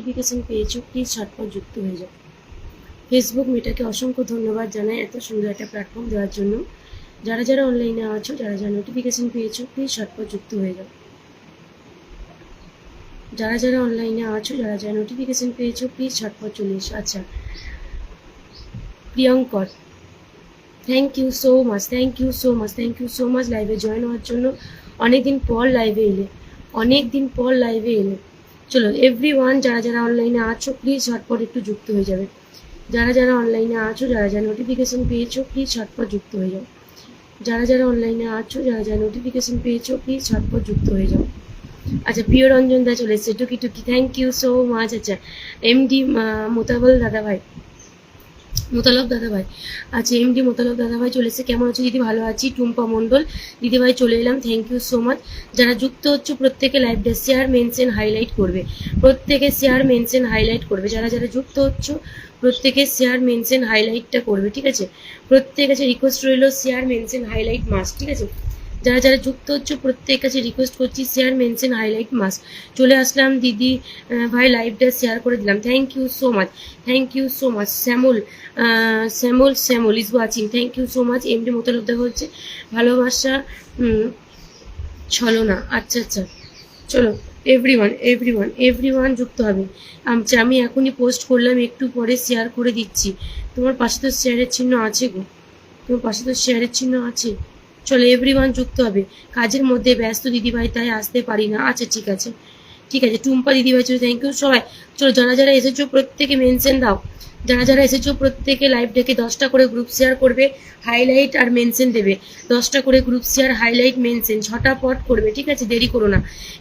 Notification পেয়েছ please ঝটপট যুক্ত হয়ে যাও। ফেসবুক মেটাকে অসংখ্য ধন্যবাদ জানাই এত সুন্দর একটা প্ল্যাটফর্ম দেওয়ার জন্য। যারা যারা অনলাইনে আছো, যারা যারা নোটিফিকেশন পেয়েছ প্লিজ ঝটপট যুক্ত হয়ে যাও। যারা যারা অনলাইনে আছো, যারা যারা নোটিফিকেশন পেয়েছ প্লিজ ঝটপট চলে এসো। আচ্ছা Priyankar thank you so much thank you so much thank you so much লাইভে জয়েন হওয়ার জন্য। অনেকদিন পর লাইভে এলে অনেক দিন পর লাইভে এলে। চলো এভরি ওয়ান যারা যারা অনলাইনে আছো প্লিজ ঝটপট একটু যুক্ত হয়ে যাবে। যারা যারা অনলাইনে আছো, যারা যারা নোটিফিকেশন পেয়েছ প্লিজ ঝটপট যুক্ত হয়ে যাও। যারা যারা অনলাইনে আছো, যারা যারা নোটিফিকেশন পেয়েছ প্লিজ ঝটপট যুক্ত হয়ে যাও। আচ্ছা প্রিয় রঞ্জন দা চলে এসছে। Tuki Tuki thank you so much আচ্ছা এম ডি মোতাবল দাদা ভাই মোতালব দাদা ভাই আচ্ছা এমডি মোতালব দাদাভাই চলে এসে কেমন আছো দিদি? ভালো আছি। টুম্পা মণ্ডল। দিদিভাই, চলে এলাম। থ্যাংক ইউ সো মাচ যারা যুক্ত হচ্ছে, প্রত্যেকে লাইভটা শেয়ার মেনশন হাইলাইট করবে। প্রত্যেকে শেয়ার মেনশন হাইলাইট করবে। যারা যারা যুক্ত হচ্ছে, প্রত্যেকে শেয়ার মেনশন হাইলাইটটা করবে, ঠিক আছে? প্রত্যেকের কাছে রিকোয়েস্ট রইল শেয়ার মেনশন হাইলাইট মাস্ট ঠিক আছে? যারা যারা যুক্ত হচ্ছে, প্রত্যেকের কাছে রিকোয়েস্ট করছি শেয়ার মেনশন হাইলাইট মাস্ট চলে আসলাম দিদি ভাই লাইভটা শেয়ার করে দিলাম। Thank you so much thank you so much Shyamal Shyamal Shyamal is watching thank you so much MD Motaleb দেখা হচ্ছে। ভালোবাসা ছলো না আচ্ছা আচ্ছা চলো every one every one every one যুক্ত হবে। আচ্ছা আমি এখনই পোস্ট করলাম, একটু পরে শেয়ার করে দিচ্ছি। তোমার পাশে তো শেয়ারের চিহ্ন আছে গো। তোমার পাশে তো শেয়ারের চিহ্ন আছে। চলো এভরিওয়ান যুক্ত হবে। কাজের মধ্যে ব্যস্ত দিদিভাই, তাই আসতে পারি না। আচ্ছা ঠিক আছে। ঠিক আছে, টুম্পা দিদিভাই, চলো থ্যাংক ইউ সবাই। চলো, যারা যারা এসেছ প্রত্যেকে মেনশন দাও। যারা যারা এসেছ, প্রত্যেকে লাইভ ডেকে দশটা করে গ্রুপ শেয়ার করবে হাইলাইট আর মেনশন দেবে। দশটা করে গ্রুপ শেয়ার হাইলাইট মেনশন ঝটাপট করবে, ঠিক আছে? দেরি করো না।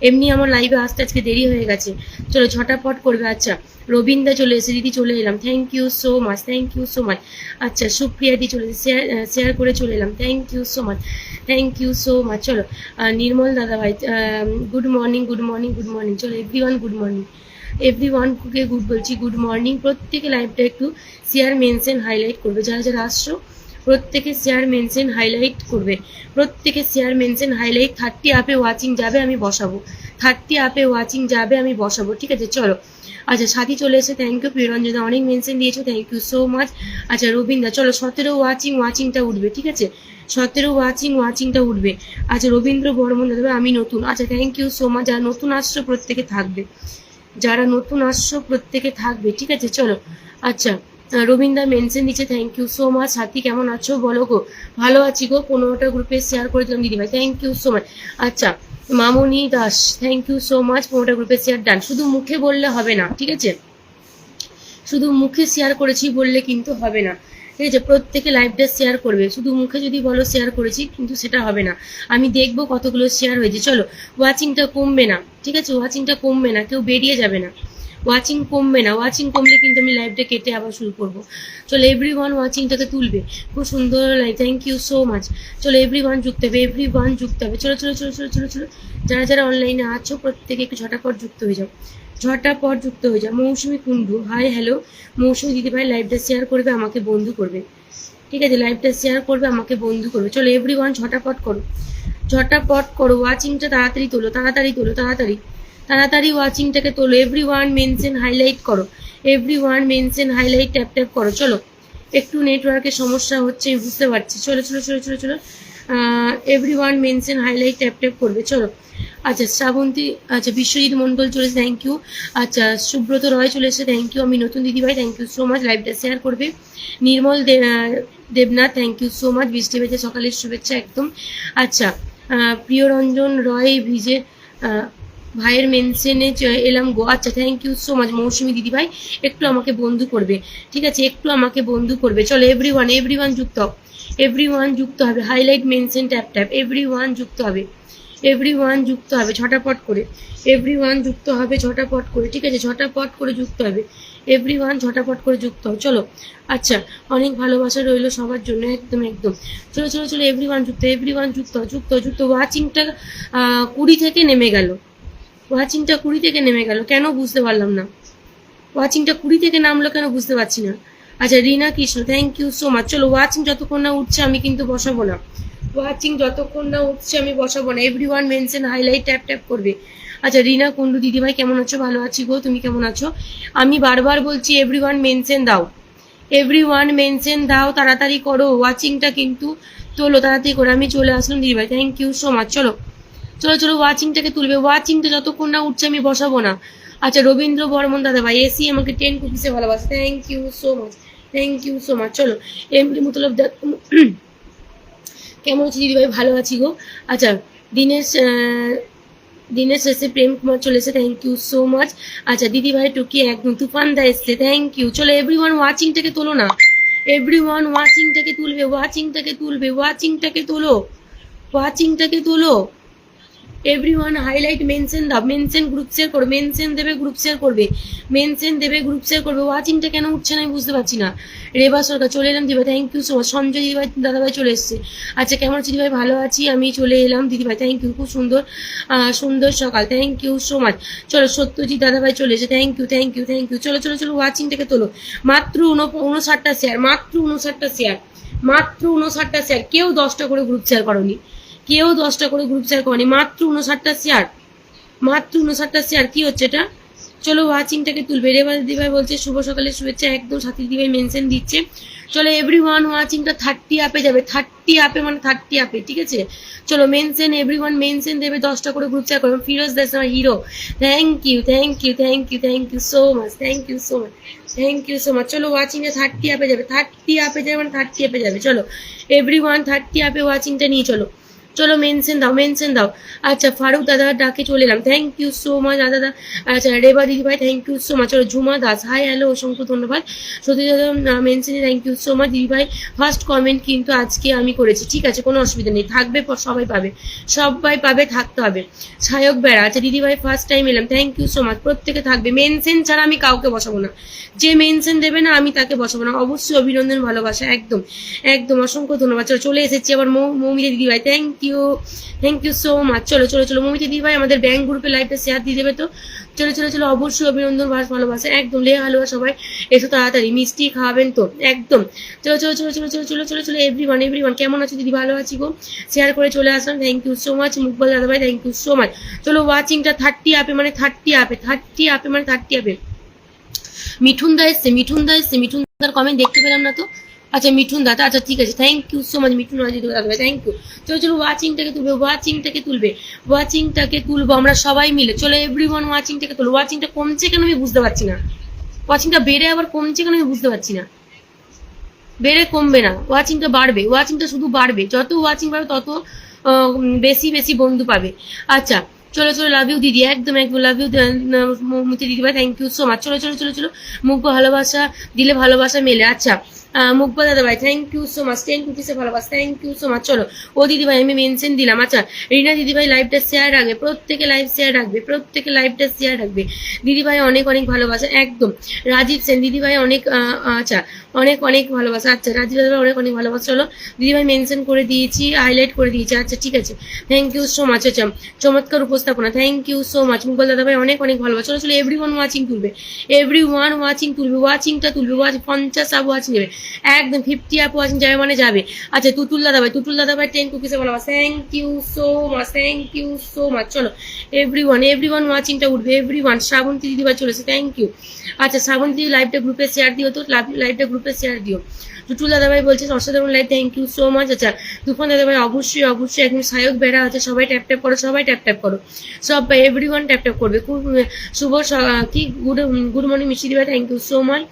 এমনি আমার লাইভে আসতে আজকে দেরি হয়ে গেছে। চলো, ঝটাপট করবে আচ্ছা। রবীন্দা চলে এসে দিদি চলে এলাম। Thank you so much thank you so much আচ্ছা সুপ্রিয়া দি চলে শেয়ার শেয়ার করে চলে এলাম। Thank you so much thank you so much চলো নির্মল দাদা ভাই good morning good morning good morning চলো এভরি গুড মর্নিং এভরি ওয়ানকে গুড বলছি গুড মর্নিং প্রত্যেকে লাইভটা একটু শেয়ার মেনশন হাইলাইট করবে। যারা যারা আসছো, প্রত্যেকে শেয়ার মেনশন হাইলাইট করবে। প্রত্যেকে শেয়ার মেনশন হাইলাইট থার্টি আপে ওয়াচিং যাবে, আমি বসাবো। থার্টি আপে ওয়াচিং যাবে, আমি বসাবো, ঠিক আছে? চলো। আচ্ছা সাথী চলে এসে থ্যাংক ইউ প্রিয়রঞ্জনা অনেক মেনশন দিয়েছ থ্যাংক ইউ সো মাচ আচ্ছা রবীন্দ্রা চলো, সতেরো ওয়াচিং ওয়াচিংটা উঠবে, ঠিক আছে? সতেরো ওয়াচিং ওয়াচিংটা উঠবে। আচ্ছা রবীন্দ্র বর্মন দাদা আমি নতুন। আচ্ছা থ্যাংক ইউ সো মাচ যারা নতুন আসছো, প্রত্যেকে থাকবে। যারা নতুন আসছো প্রত্যেকে থাকবে। ঠিক আছে চলো। আচ্ছা আহ, রবীন্দ্র মেনশন দিচ্ছে thank you so much Sathi কেমন আছো? বলো গো। ভালো আছি গো। পনেরোটা গ্রুপে শেয়ার করে দিলাম দিদিভাই। থ্যাংক ইউ সো মাচ আচ্ছা Mamoni Das thank you so much পনেরোটা গ্রুপে শেয়ার ডান শুধু মুখে বললে হবে না ঠিক আছে? শুধু মুখে শেয়ার করেছি বললে কিন্তু হবে না। ঠিক আছে? প্রত্যেকে লাইভটা শেয়ার করবে। শুধু মুখে যদি বলো শেয়ার করেছি, কিন্তু সেটা হবে না। আমি দেখব কতগুলো শেয়ার হয়েছে। চলো ওয়াচিংটা কমবে না। ঠিক আছে? ওয়াচিংটা কমবে না। কেউ বেরিয়ে যাবে না। ওয়াচিং কমবে না। ওয়াচিং কমলে কিন্তু আমি লাইভটা কেটে আবার শুরু করব। চলো এভরি ওয়ান ওয়াচিংটাকে তুলবে। খুব সুন্দর live thank you so much চলো এভরি ওয়ান যুক্ত হবে। এভরি ওয়ান যুক্ত হবে। চলো চলো চলো চলো চলো চলো। যারা যারা অনলাইনে আছো, প্রত্যেকে একটু ঝটাপট যুক্ত হয়ে যাও। ঝটাপট যুক্ত হয়ে যাও। মৌসুমি কুণ্ডু হাই হ্যালো মৌসুমি দিদিভাই লাইভটা শেয়ার করবে, আমাকে বন্ধু করবে। ঠিক আছে লাইভটা শেয়ার করবে, আমাকে বন্ধু করবে। চলো এভরি ওয়ান ঝটাপট করো। ঝটাপট করো ওয়াচিংটা তাড়াতাড়ি তোলো তাড়াতাড়ি তোলো, তাড়াতাড়ি। তাড়াতাড়ি ওয়াচিংটাকে তোলো। এভরি ওয়ান মেনশন হাইলাইট করো। Everyone mention highlight tap tap করো। চলো, একটু নেটওয়ার্কের সমস্যা হচ্ছে, বুঝতে পারছি। চলো চলো চলো চলো চলো। Everyone mention highlight tap tap করবে, চলো। আচ্ছা শ্রাবন্তী আচ্ছা বিশ্বজিৎ মণ্ডল চলেছে থ্যাংক ইউ আচ্ছা সুব্রত রয় চলে এসেছে থ্যাংক ইউ আমি নতুন দিদিভাই থ্যাংক ইউ সো মাচ লাইভটা শেয়ার করবে। Nirmal Debnath thank you so much বৃষ্টি বেজে সকালের শুভেচ্ছা একদম। আচ্ছা প্রিয়রঞ্জন রয়, ভিজে ভাইয়ের মেনশনে এলাম গো। আচ্ছা thank you so much Mousumi দিদিভাই। একটু আমাকে বন্ধু করবে। ঠিক আছে, একটু আমাকে বন্ধু করবে। চলো এভরি ওয়ান এভরি ওয়ান যুক্ত এভরি ওয়ান যুক্ত হবে। Highlight mention tap tap everyone যুক্ত হবে। এভরি ওয়ান যুক্ত হবে। ঝটাপট করে। এভরি ওয়ান যুক্ত হবে ঝটাপট করে। ঠিক আছে? ঝটাপট করে যুক্ত হবে। এভরি ওয়ান ঝটাপট করে যুক্ত হবে। চলো। আচ্ছা অনেক ভালোবাসা রইল সবার জন্য, একদম একদম। চলো চলো চলো। এভরি ওয়ান যুক্ত এভরি ওয়ান যুক্ত যুক্ত। যুক্ত ওয়াচিংটা কুড়ি থেকে নেমে গেল। ওয়াচিংটা কুড়ি থেকে নেমে গেল। কেন বুঝতে পারলাম না? ওয়াচিংটা কুড়ি থেকে নামলো কেন বুঝতে পারছি না। আচ্ছা Rina Krishna thank you so much চলো ওয়াচিং যতক্ষণ না উঠছে আমি কিন্তু বসাবো না। ওয়াচিং যতক্ষণ না উঠছে আমি বসাবো না। Everyone mention highlight tap tap করবে। আচ্ছা রিনা, কুন্ডু দিদিভাই, কেমন আছো? ভালো আছি গো, তুমি কেমন আছো? আমি বারবার বলছি এভরি ওয়ান মেনশন দাও। এভরি ওয়ান মেনশন দাও, তাড়াতাড়ি করো। ওয়াচিংটা কিন্তু তোলো, তাড়াতাড়ি করে। আমি চলে আসলাম দিদিভাই। থ্যাংক ইউ সো মাচ চলো চলো চলো ওয়াচিংটাকে তুলবে। ওয়াচিংটা যতক্ষণ না উঠছে আমি বসাবো না। আচ্ছা রবীন্দ্র বর্মন দাদা ভাই এসি আমাকে টেন কুপিসে ভালোবাসে। Thank you so much thank you so much চলো এমনি মতলব কেমন আছি দিদিভাই? ভালো আছি গো। আচ্ছা দিনেশ দিনের শেষে প্রেম কুমার চলে এসে থ্যাংক ইউ সো মাচ আচ্ছা দিদিভাই টুকি একদম তুফান দা এসছে থ্যাংক ইউ চলো এভরি ওয়ান ওয়াচিংটাকে তোলো না। এভরি ওয়ান ওয়াচিংটাকে তুলবে ওয়াচিংটাকে তুলবে ওয়াচিংটাকে তোলো। ওয়াচিংটাকে তোলো। এভরি ওয়ান হাইলাইট মেনশন দাও মেনশন গ্রুপ শেয়ার করো মেনশন দেবে গ্রুপ শেয়ার করবে মেনশন দেবে গ্রুপ শেয়ার করবে ওয়াচিংটা কেন উঠছে না আমি বুঝতে পারছি না। রেবা সরকার, চলে এলাম দিদিভাই thank you so much Sanjay দিদিভাই, দাদাভাই চলে এসছে। আচ্ছা কেমন আছি দিদিভাই? ভালো আছি, আমি চলে এলাম দিদিভাই। থ্যাংক ইউ খুব সুন্দর সুন্দর সকাল। থ্যাংক ইউ সো মাচ চলো, সত্যজিৎ দাদাভাই চলে এসে thank you thank you thank you চলো চলো চলো ওয়াচিংটাকে তোলো। মাত্র উন- উনষাটটা শেয়ার মাত্র উনষাটটা শেয়ার মাত্র উনষাটটা শেয়ার কেউ দশটা করে গ্রুপ শেয়ার করনি। কেউ দশটা করে গ্রুপ শেয়ার করেনি। মাত্র উনষাটটা শেয়ার মাত্র উনষাটটা শেয়ার কি হচ্ছে এটা? চলো ওয়াচিংটাকে তুলবে। রেবা দিদিভাই বলছে, শুভ সকালে শুভেচ্ছা। একদম সাথী দিদিভাই মেনশন দিচ্ছে। চলো এভরি ওয়ান ওয়াচিংটা থার্টি আপে যাবে। থার্টি আপে মানে থার্টি আপে ঠিক আছে? চলো মেনশন এভরি ওয়ান মেনশন দেবে, দশটা করে গ্রুপ শেয়ার করবে। ফিরোজ দাস, আমার hero thank you thank you thank you thank you so much thank you so much thank you so much চলো ওয়াচিংটা থার্টি আপে যাবে। থার্টি আপে যাবে মানে থার্টি আপে যাবে। চলো এভরি ওয়ান থার্টি আপে ওয়াচিংটা নিয়ে চলো। চলো মেনশন দাও মেনশন দাও। আচ্ছা ফারুক দাদা ডাকে চলে এলাম। থ্যাংক ইউ সো মাচ দাদা আচ্ছা রেবা দিদি ভাই থ্যাংক ইউ সো মাচ চলো, ঝুমা দাস। হাই হ্যালো অসংখ্য ধন্যবাদ। সত্যি দাদা মেনশনে থ্যাংক ইউ সো মাচ দিদি ভাই ফার্স্ট কমেন্ট কিন্তু আজকে আমি করেছি। ঠিক আছে, কোনো অসুবিধা নেই। থাকবে সবাই পাবে। সবাই পাবে, থাকতে হবে। সায়ক বেড়া। আচ্ছা দিদি ভাই ফার্স্ট টাইম এলাম। থ্যাংক ইউ সো মাচ প্রত্যেকে থাকবে। মেনশন ছাড়া আমি কাউকে বসাবো না। যে মেনশন দেবে না, আমি তাকে বসাবো না। অবশ্যই অভিনন্দন, ভালোবাসা। একদম একদম। অসংখ্য ধন্যবাদ। চলো, চলে এসেছি আবার মৌ দিদি ভাই। Thank you thank you so much চলো চলো চলো মৌমিতা দিদি ভাই আমাদের ব্যাংক গ্রুপে লাইভটা শেয়ার দিয়ে দেবে তো চলো চলো চলো অবশ্যই অভিনন্দন ভাস ভালোবাসা একদম লে হালুয়া সবাই এসো তাড়াতাড়ি মিষ্টি খাওয়াবেন তো একদম চলো চলো চলো চলো চলো চলো চলো চলো এভরি ওয়ান এভরি ওয়ান কেমন আছো দিদি ভালো আছি গো শেয়ার করে চলে আসলাম thank you so much Maqbul দাদা ভাই থ্যাংক ইউ সো মাচ চলো ওয়াচিংটা থার্টি আপে মানে থার্টি আপে থার্টি আপে মানে থার্টি আপে মিঠুন দা এসছে মিঠুন দা এসছে মিঠুন দার কমেন্ট দেখতে পেলাম না তো আচ্ছা মিঠুন দাদা আচ্ছা ঠিক আছে। Thank you so much Mithun দাদা থ্যাংক ইউ চলো চলো ওয়াচিংটাকে তুলবে ওয়াচিংটাকে তুলবে। ওয়াচিংটাকে তুলবো, আমরা সবাই মিলে। চলো এভরি ওয়ান ওয়াচিংটাকে তুলবো ওয়াচিংটা কমছে কেন আমি বুঝতে পারছি না। ওয়াচিংটা বেড়ে আবার কমছে কেন আমি বুঝতে পারছি না। বেড়ে কমবে না। ওয়াচিংটা বাড়বে। ওয়াচিংটা শুধু বাড়বে। যত ওয়াচিং বাড়বে, তত বেশি বেশি বন্ধু পাবে। আচ্ছা চলো চলো লাভ ইউ দিদি। একদম একদম লাভ ইউ দিদি ভাই থ্যাংক ইউ সো মাচ চলো চলো চলো চলো। মুখ ভালোবাসা দিলে ভালোবাসা মেলে। আচ্ছা আহ, মুকবা দাদা ভাই thank you so much ten কুটিসে ভালোবাসা? থ্যাংক ইউ সো মাচ চলো ও দিদি ভাই আমি মেনশন দিলাম। আচ্ছা রিনা দিদি ভাই লাইভটা শেয়ার রাখবে। প্রত্যেকে লাইভ শেয়ার রাখবে। প্রত্যেকে লাইভটা শেয়ার রাখবে। দিদি ভাই অনেক অনেক ভালোবাসা একদম। রাজীব সেন দিদি ভাই অনেক আচ্ছা অনেক অনেক ভালোবাসা। আচ্ছা রাজীব দাদা ভাই অনেক অনেক ভালোবাসা। চলো দিদি ভাই মেনশন করে দিয়েছি হাইলাইট করে দিয়েছি। আচ্ছা ঠিক আছে। থ্যাংক ইউ সো মাচ আচ্ছা চমৎকার উপস্থাপনা। Thank you so much Maqbul দাদা ভাই অনেক অনেক ভালোবাসা। চলো চলো এভরি ওয়ান ওয়াচিং তুলবে। এভরি ওয়ান ওয়াচিং তুলবে ওয়াচিংটা তুলবে। ওয়াচ পঞ্চাশ আপ ওয়াচিং নেবে। একদম ফিফটি আপ ওয়াচিং যাবে মানে যাবে। আচ্ছা তুতুল দাদা ভাই, তুতুল দাদা ভাই টেন কুকিসে ভালোবাসা thank you so much thank you so much চলো এভরি ওয়ান এভরি ওয়ান ওয়াচিংটা উঠবে এভরি ওয়ান শ্রাবন্তী দিদি ভাই চলেছে থ্যাংক ইউ আচ্ছা শ্রাবন্তী লাইভটা গ্রুপে শেয়ার দিও তো লাইভটা গ্রুপে শেয়ার দিও। টুটুল দাদা ভাই বলছে, অসাধারণ live thank you so much আচ্ছা তুফান দাদা ভাই, অবশ্যই অবশ্যই, একদম সায়ক বেড়া আছে, সবাই ট্যাপ ট্যাপ করো, সবাই ট্যাপ ট্যাপ করো। সব এভরি ওয়ান ট্যাপ ট্যাপ করবে। খুব শুভ কি, গুড গুড মর্নিং মিষ্টি দিবা থ্যাংক ইউ সো মাচ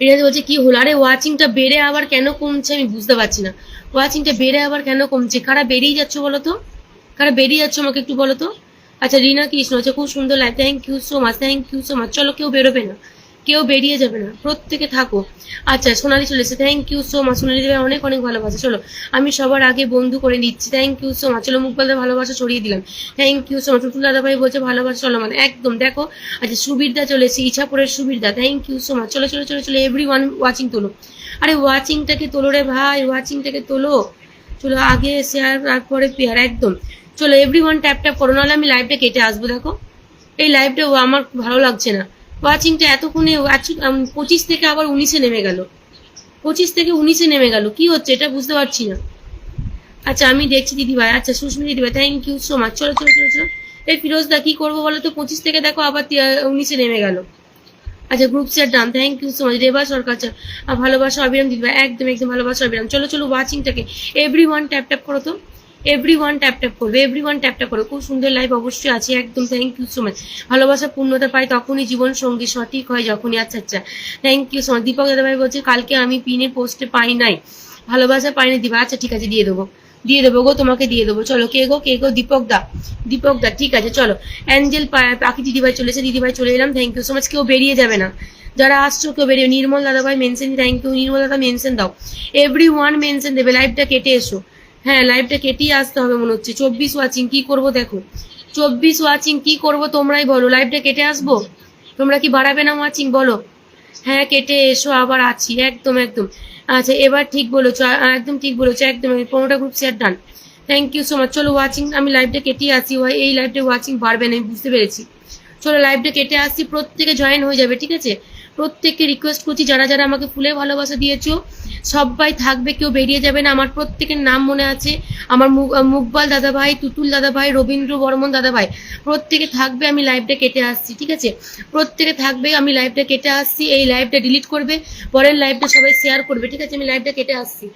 রিনাদি বলছে, কি হলো? আরে ওয়াচিংটা বেড়ে আবার কেন কমছে? আমি বুঝতে পারছি না। ওয়াচিংটা বেড়ে আবার কেন কমছে? কারা বেরিয়ে যাচ্ছ বলো তো? কারা বেরিয়ে যাচ্ছ আমাকে একটু বলো তো? আচ্ছা রিনা কৃষ্ণ হচ্ছে খুব সুন্দর লাগে thank you so much thank you so much চলো, কেউ বেরোবে না। কেউ বেরিয়ে যাবে না। প্রত্যেকে থাকো। আচ্ছা সোনালি চলে এসেছে। Thank you so much Sonali দেবে অনেক অনেক ভালোবাসা। চলো, আমি সবার আগে বন্ধু করে নিচ্ছি। থ্যাংক ইউ সো মাচ চলো মুখবাদের ভালোবাসা ছড়িয়ে দিলাম। Thank you so much Tutul দাদা ভাই বলছে, ভালোবাসা চলো মানে একদম। দেখো আচ্ছা সুবিরদা চলে এসেছে ইচ্ছাপুরের সুবিরদা থ্যাংক ইউ সো মাচ চলো চলো চলো চলো এভরি ওয়ান ওয়াচিং তোলো। আরে ওয়াচিংটাকে তোলো রে ভাই? ওয়াচিংটাকে তোলো? চলো, আগে শেয়ার তারপরে পেয়ার, একদম। চলো এভরি ওয়ান ট্যাপ ট্যাপ করো। নাহলে আমি লাইভটা কেটে আসব, দেখো। এই লাইভটা আমার ভালো লাগছে না। ওয়াচিংটা এতক্ষণে পঁচিশ থেকে আবার উনিশে নেমে গেল। পঁচিশ থেকে উনিশে নেমে গেল। কি হচ্ছে এটা বুঝতে পারছি না। আচ্ছা আমি দেখছি দিদিভাই আচ্ছা সুস্মিতা দিদিভাই থ্যাংক ইউ সো মাচ চলো চলো চলো চলো। এই ফিরোজদা, কি করব বলো তো? পঁচিশ থেকে দেখো আবার উনিশে নেমে গেল। আচ্ছা group share done thank you so much Reba Sarkar ভালোবাসা, অবিরাম দিদি ভাই। একদম একদম ভালোবাসা, অবিরাম। চলো চলো ওয়াচিংটাকে এভরি ওয়ান ট্যাপ ট্যাপ করো তো। এভরি ওয়ান ট্যাপ ট্যাপ করবে এভরি ওয়ান ট্যাপ ট্যাপ করো খুব সুন্দর লাইভ অবশ্যই আছে, একদম থ্যাংক ইউ সো মাচ ভালোবাসা, পূর্ণতা পাই তখনই জীবন সঙ্গী সঠিক হয় যখনই। আচ্ছা আচ্ছা thank you so much Deepak দাদাভাই বলছে, কালকে আমি পিনের পোস্টে পাই নাই। ভালোবাসা পাইনি দিবা আচ্ছা ঠিক আছে, দিয়ে দেবো। দিয়ে দেবো গো, তোমাকে দিয়ে দেবো। চলো, কে গো কে গো? দীপক দা দীপক দা, ঠিক আছে, চলো। অ্যাঞ্জেল পাখি দিদিভাই চলেছে দিদিভাই চলে এলাম। থ্যাংক ইউ সো মাচ কেউ বেরিয়ে যাবে না। যারা আসছো, কেউ বেরিয়ে নির্মল দাদাভাই মেনশন থ্যাংক ইউ নির্মল দাদা মেনশন দাও। এভরি ওয়ান মেনশন দেবে লাইভটা কেটে এসো। হ্যাঁ লাইভটা কেটেই আসতে হবে মনে হচ্ছে। চব্বিশ ওয়াচিং কি করব দেখো? চব্বিশ ওয়াচিং কি করব তোমরাই বলো। লাইভটা কেটে আসব? তোমরা কি বাড়াবে না ওয়াচিং বলো? হ্যাঁ কেটে এসো, আবার আছি। একদম একদম। আচ্ছা এবার ঠিক বলেছ, একদম ঠিক বলেছ, একদম। পনেরোটা group share done thank you so much চলো ওয়াচিং আমি লাইভটা কেটে আসি। এই লাইভটা ওয়াচিং বাড়বে না বুঝতে পেরেছি। চলো লাইভটা কেটে আসছি প্রত্যেকে জয়েন হয়ে যাবে, ঠিক আছে? প্রত্যেককে রিকোয়েস্ট করছি, যারা যারা আমাকে ফুলে ভালোবাসা দিয়েছ সবাই থাকবে, কেউ বেরিয়ে যাবে না। আমার প্রত্যেকের নাম মনে আছে। আমার মুকবাল দাদা ভাই তুতুল দাদাভাই, রবীন্দ্র বর্মন দাদাভাই, প্রত্যেকে থাকবে, আমি লাইভটা কেটে আসছি, ঠিক আছে? প্রত্যেকে থাকবে, আমি লাইভটা কেটে আসছি, এই লাইভটা ডিলিট করবে, পরের লাইভটা সবাই শেয়ার করবে, ঠিক আছে? আমি লাইভটা কেটে আসছি।